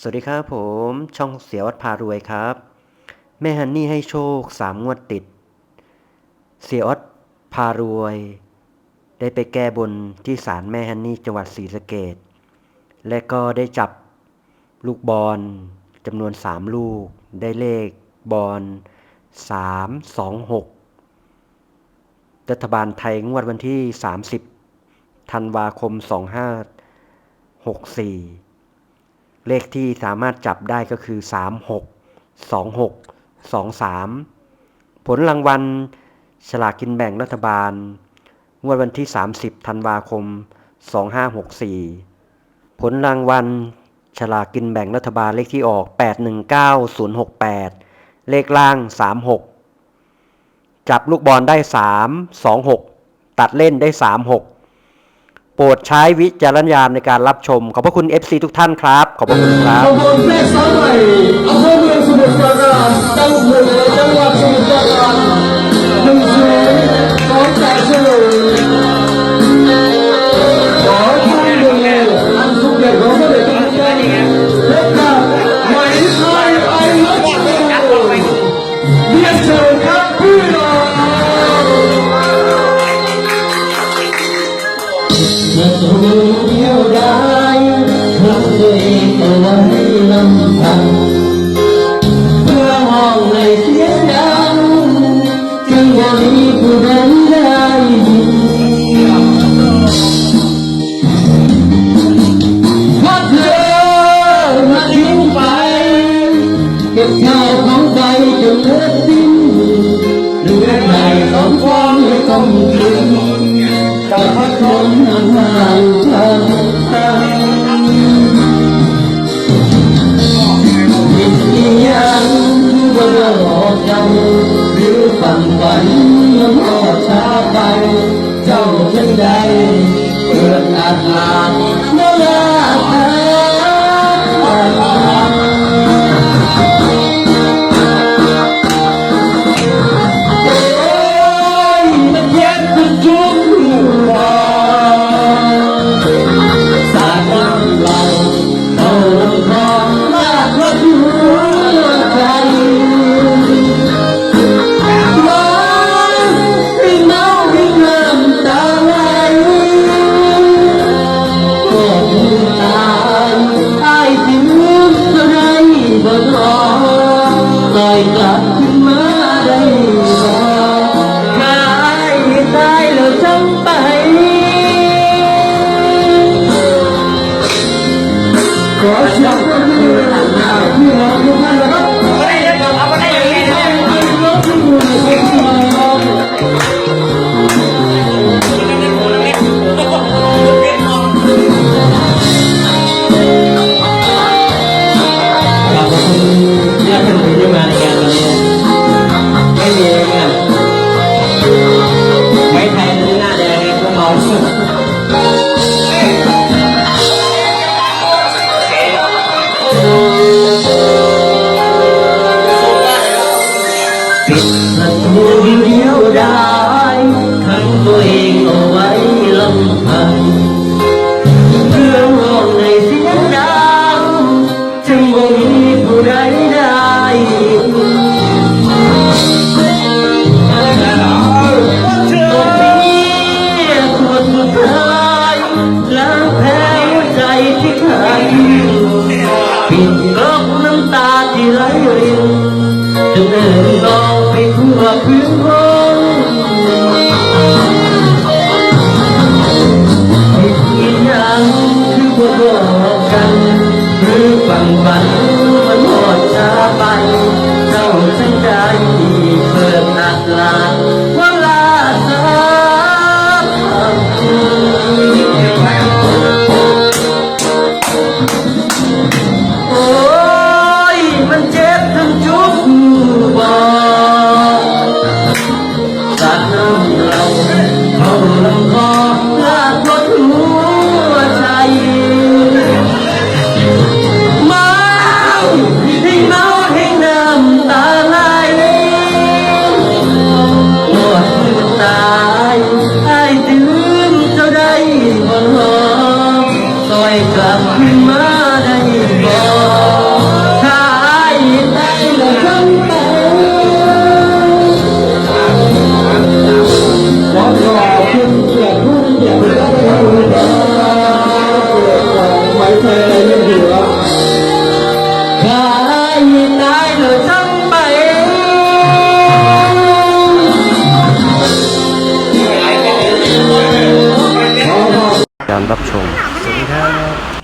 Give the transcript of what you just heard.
สวัสดีครับผม ช่องเสียวัดพารวยครับ แม่ฮันนี่ให้โชคสามงวดติด เสียวัดพารวย ได้ไปแก้บนที่ศาลแม่ฮันนี่จังหวัดศรีสะเกดและก็ได้จับลูกบอลจำนวนสามลูก ได้เลขบอลสามสองหกรัฐบาลไทยงวดวันที่30ธันวาคม2564 เลขที่สามารถจับได้ก็คือ 36 26 23 ผลรางวัลฉลากกินแบ่งรัฐบาลงวดวันที่ 30 ธันวาคม 2564 ผลรางวัลฉลากกินแบ่งรัฐบาลเลขที่ออก 819068 เลขล่าง 36 จับลูกบอลได้ 3 2 6 ตัดเล่นได้ 3 6 โปรดใช้วิจารณญาณในการรับชม ขอบพระคุณ FC ทุกท่านครับ ขอบพระคุณครับ เลือดสิ้นเลือใจสองฟองให้ต้องกินกับพัดลมน้ำลายทางทางผิดอีหยังบ่ได้หลอกกันหรือฝันฝันมันก็ช้าไป เจ้าจังใดเปิดอาหาร ประตูเดียวได้ขังตัวเองเอาไว้ลำพังเรื่องห้องในเสียงดังจึงบ่มีผู้ใดได้ยินตัวพี่ขวดสุดท้ายล้างแผลหัวใจที่ขาดปิดกล้องน้ำตาที่ไหลรินจะเดินลอง เราเขาลงเพื่อกดหัวใจเมาให้เมาให้น้ำตาไหลปวดตายไอ้ถึงจ้ได้บนหอซอยกลับขึ้นมาได้บ่ถ้าไอ้ได้ละค